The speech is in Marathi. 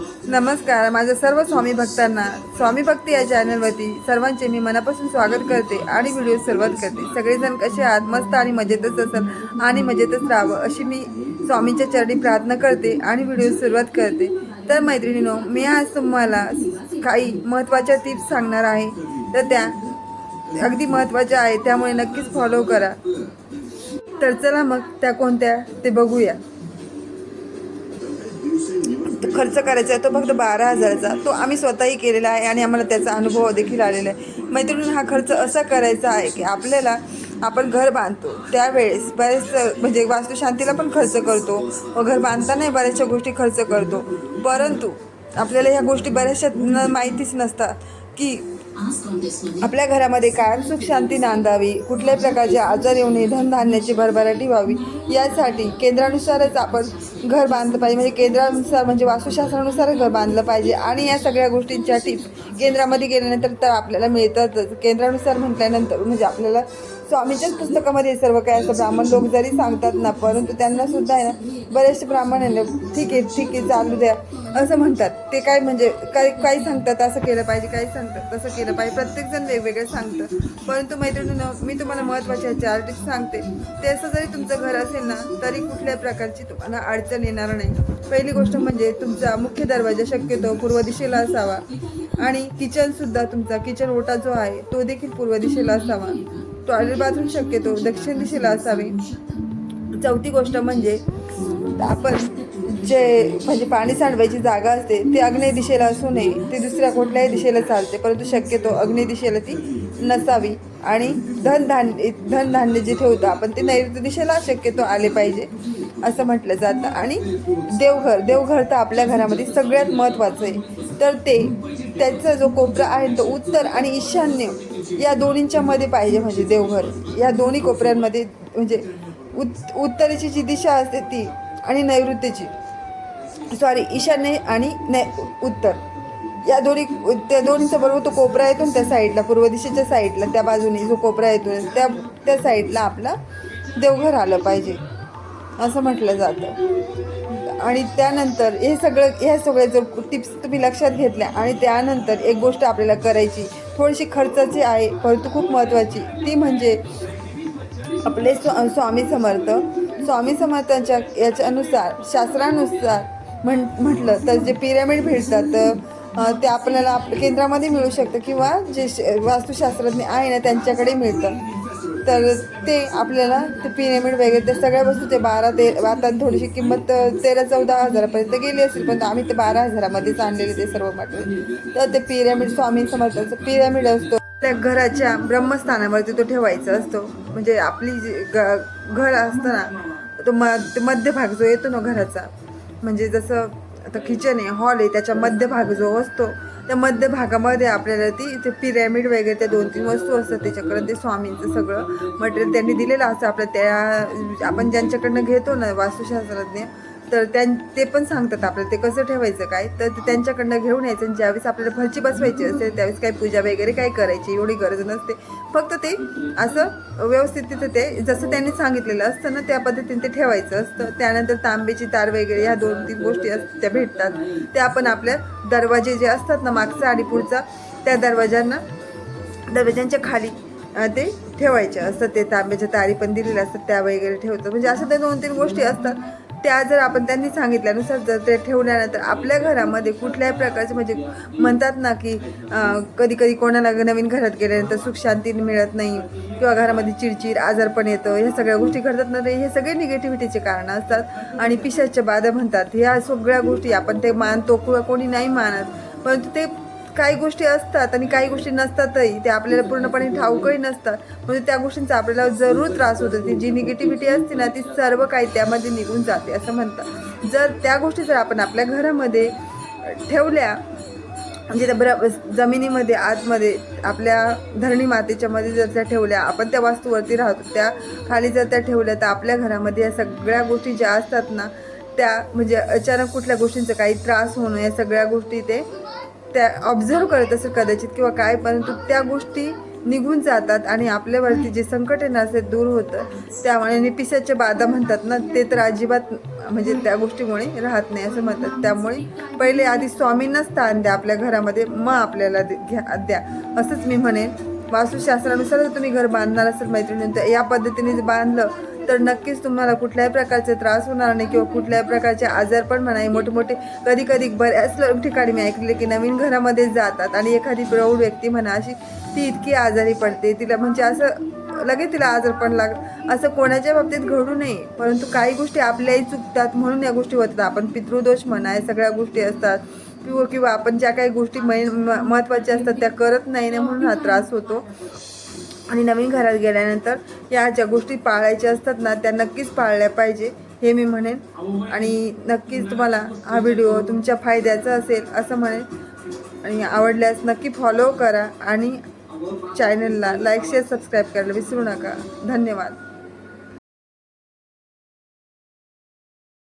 नमस्कार माझ्या सर्व स्वामी भक्तांना स्वामी भक्ती या चॅनलवरती सर्वांचे मी मनापासून स्वागत करते आणि व्हिडिओ सुरुवात करते. सगळेजण कसे आहात? मस्त आणि मजेतच असाल आणि मजेतच राहावं अशी मी स्वामींच्या चरणी प्रार्थना करते आणि व्हिडिओ सुरुवात करते. तर मैत्रिणीनो मी आज तुम्हाला काही महत्त्वाच्या टिप्स सांगणार आहे. तर त्या अगदी महत्त्वाच्या आहेत त्यामुळे नक्कीच फॉलो करा. तर चला मग त्या कोणत्या ते बघूया. खर्च करायचा आहे तो फक्त बारा हजाराचा. तो आम्ही स्वतःही केलेला आहे आणि आम्हाला त्याचा अनुभव देखील आलेला आहे. मैत्रिणी हा खर्च असा करायचा आहे की आपल्याला आपण घर बांधतो. त्यावेळेस बरेच म्हणजे वास्तुशांतीला पण खर्च करतो. व घर बांधतानाही बऱ्याचशा गोष्टी खर्च करतो. परंतु आपल्याला ह्या गोष्टी बऱ्याचशा न माहितीच नसतात की आपल्या घरामध्ये कायम सुख शांती नांदावी कुठल्याही प्रकारचे आजार येऊ नये धनधान्याची भरभराटी व्हावी यासाठी केंद्रानुसारच आपण घर बांधलं पाहिजे. म्हणजे केंद्रानुसार म्हणजे वास्तुशास्त्रानुसार घर बांधलं पाहिजे. आणि या सगळ्या गोष्टींच्या टिप्स केंद्रामध्ये गेल्यानंतर तर आपल्याला मिळतातच. केंद्रानुसार म्हटल्यानंतर म्हणजे आपल्याला स्वामीच्याच पुस्तकामध्ये सर्व काय असं ब्राह्मण लोक जरी सांगतात ना परंतु त्यांना सुद्धा आहे ना बरेचसे ब्राह्मण आहे ना ठीक आहे ठीक आहे चालू द्या असं म्हणतात. ते काय म्हणजे काय काही सांगतात असं केलं पाहिजे काही सांगतात तसं केलं पाहिजे. प्रत्येकजण वेगवेगळं सांगतं. परंतु मैत्रिणीनं मी तुम्हाला महत्त्वाच्या चार टिप्स सांगते. ते असं जरी तुमचं घर असेल ना तरी कुठल्या प्रकारची तुम्हाला अडचण येणार नाही. पहिली गोष्ट म्हणजे तुमचा मुख्य दरवाजा शक्यतो पूर्व दिशेला असावा. आणि किचनसुद्धा तुमचा किचन ओटा जो आहे तो देखील पूर्व दिशेला असावा. टॉयलेट बाथरूम शक्यतो दक्षिण दिशेला असावे. चौथी गोष्ट म्हणजे आपण जे म्हणजे पाणी सांडवायची जागा असते ती अग्नेय दिशेला असू नये. ते दुसऱ्या कुठल्याही दिशेला चालते परंतु शक्यतो अग्नेय दिशेला ती नसावी. आणि धनधान्य धनधान्य जे ठेवतो आपण ते नैऋत्य दिशेला शक्यतो आले पाहिजे. असं म्हटलं जातं. आणि देवघर देवघर तर आपल्या घरामध्ये सगळ्यात महत्त्वाचं आहे. तर ते त्याचा जो कोपरा आहे तो उत्तर आणि ईशान्य या दोन्हींच्या मध्ये पाहिजे म्हणजे देवघर. या दोन्ही कोपऱ्यांमध्ये म्हणजे उत् उत्तरेची जी दिशा असते ती आणि नैऋत्यची. सॉरी ईशान्य आणि नै उत्तर. या दोन्ही त्या दोन्हीचा बरोबर तो कोपरा येतो त्या साईडला पूर्व दिशेच्या साईडला त्या बाजूने जो कोपरा येतो त्या त्या साईडला आपला देवघर आलं पाहिजे. असं म्हटलं जातं. आणि त्यानंतर हे सगळं ह्या सगळ्या जर टिप्स तुम्ही लक्षात घेतल्या आणि त्यानंतर एक गोष्ट आपल्याला करायची थोडीशी खर्चाची आहे परंतु खूप महत्त्वाची. ती म्हणजे आपले स्व स्वामी समर्थ. स्वामी समर्थांच्या याच्यानुसार शास्त्रानुसार म्हण म्हटलं तर जे पिरॅमिड भेटतात ते आपल्याला आप केंद्रामध्ये मिळू शकतं किंवा जे श- वास्तुशास्त्रज्ञ आहे ना त्यांच्याकडे मिळतं. तर ते आपल्याला ते पिरॅमिड वगैरे ते सगळ्या वस्तू ते बारा ते आता थोडीशी किंमत तेरा चौदा हजारापर्यंत गेली असेल पण आम्ही ते बारा हजारामध्येच आणलेले ते सर्व मटेरियल तर ते पिरॅमिड स्वामी समर्थांचं पिरॅमिड असतो. त्या घराच्या ब्रह्मस्थानावरती तो ठेवायचा असतो. म्हणजे आपली जी ग घर असतं ना तो म ते मध्यभाग जो येतो ना घराचा म्हणजे जसं आता किचन आहे हॉल आहे त्याच्या मध्यभाग जो असतो त्या मध्य भागामध्ये आपल्याला ती इथे पिरॅमिड वगैरे त्या दोन तीन वस्तू असतात त्याच्याकडं ते स्वामींचं सगळं मटेरियल त्यांनी दिलेलं असतं. आपलं त्या आपण ज्यांच्याकडनं घेतो ना वास्तुशास्त्रज्ञ तर त्यां ते पण सांगतात आपल्याला ते कसं ठेवायचं काय? तर त्यांच्याकडनं घेऊन यायचं आणि ज्यावेळेस आपल्याला फरची बसवायची असते त्यावेळेस काही पूजा वगैरे काय करायची एवढी गरज नसते. फक्त ते असं व्यवस्थित तिथं ते जसं त्यांनी सांगितलेलं असतं ना त्या पद्धतीने ते ठेवायचं असतं. त्यानंतर तांब्याची तार वगैरे ह्या दोन तीन गोष्टी असतात त्या भेटतात. त्या आपण आपल्या दरवाजे जे असतात ना मागचा आणि पुढचा त्या दरवाजांना दरवाजांच्या खाली ते ठेवायचे असतात. ते तांब्याच्या तारी पण दिलेल्या असतात त्या वगैरे ठेवतात. म्हणजे अशा त्या दोन तीन गोष्टी असतात. त्या जर आपण त्यांनी सांगितल्यानुसार जर ते ठेवल्यानंतर आपल्या घरामध्ये कुठल्याही प्रकारचे म्हणजे म्हणतात ना की कधी कधी कोणाला नवीन घरात गेल्यानंतर सुखशांती मिळत नाही किंवा घरामध्ये चिडचिड आजारपण येतं ह्या सगळ्या गोष्टी घडतात ना रे हे सगळे निगेटिव्हिटीचे कारणं असतात. आणि पिशाच्या बाधा म्हणतात ह्या सगळ्या गोष्टी आपण ते मानतो किंवा कोणी नाही मानत परंतु ते काही गोष्टी असतात आणि काही गोष्टी नसतातही ते आपल्याला पूर्णपणे ठाऊकही नसतात. म्हणजे त्या गोष्टींचा आपल्याला जरूर त्रास होतो ती जी निगेटिव्हिटी असते ना ती सर्व काही त्यामध्ये निघून जाते असं म्हणतात. जर त्या गोष्टी जर आपण आपल्या घरामध्ये ठेवल्या म्हणजे त्या ब्र जमिनीमध्ये आतमध्ये आपल्या धरणी मातेच्या मध्ये जर त्या ठेवल्या आपण त्या वास्तूवरती राहतो त्या खाली जर त्या ठेवल्या तर आपल्या घरामध्ये या सगळ्या गोष्टी ज्या असतात ना त्या म्हणजे अचानक कुठल्या गोष्टींचा काही त्रास होणं या सगळ्या गोष्टी ते त्या ऑब्झर्व करत असेल कदाचित किंवा काय परंतु त्या गोष्टी निघून जातात आणि आपल्यावरती जे संकट येणार ते दूर होतं. त्यामुळे आणि पिसाच्या बाधा म्हणतात ना ते तर अजिबात म्हणजे त्या गोष्टीमुळे राहत नाही असं म्हणतात. त्यामुळे पहिले आधी स्वामींना स्थान द्या आपल्या घरामध्ये मग आपल्याला घ्या द्या. असंच मी म्हणेन. वास्तुशास्त्रानुसार जर तुम्ही घर बांधणार असेल मैत्रिणी या पद्धतीने बांधलं तर नक्कीच तुम्हाला कुठल्याही प्रकारचे त्रास होणार नाही किंवा कुठल्याही प्रकारचे आजार पण म्हणा मोठे मोठे कधी कधी बऱ्याच ठिकाणी मी ऐकले की नवीन घरामध्ये जातात आणि एखादी प्रौढ व्यक्ती म्हणा अशी ती इतकी आजारी पडते तिला म्हणजे असं लगेच तिला आजार पण लाग असं कोणाच्या बाबतीत घडू नये परंतु काही गोष्टी आपल्याही चुकतात म्हणून या गोष्टी होतात. आपण पितृदोष म्हणा या सगळ्या गोष्टी असतात किंवा किंवा आपण ज्या काही गोष्टी मै म- महत्त्वाच्या असतात त्या करत नाही ना म्हणून हा त्रास होतो. आणि नवीन घरात गेल्यानंतर या ज्या गोष्टी पाळायच्या असतात ना त्या नक्कीच पाळल्या पाहिजे हे मी म्हणेन. आणि नक्कीच तुम्हाला हा व्हिडिओ तुमच्या फायद्याचा असेल असं म्हणेन. आणि आवडल्यास नक्की फॉलो करा आणि चॅनलला लाईक शेअर सबस्क्राईब करायला विसरू नका. धन्यवाद.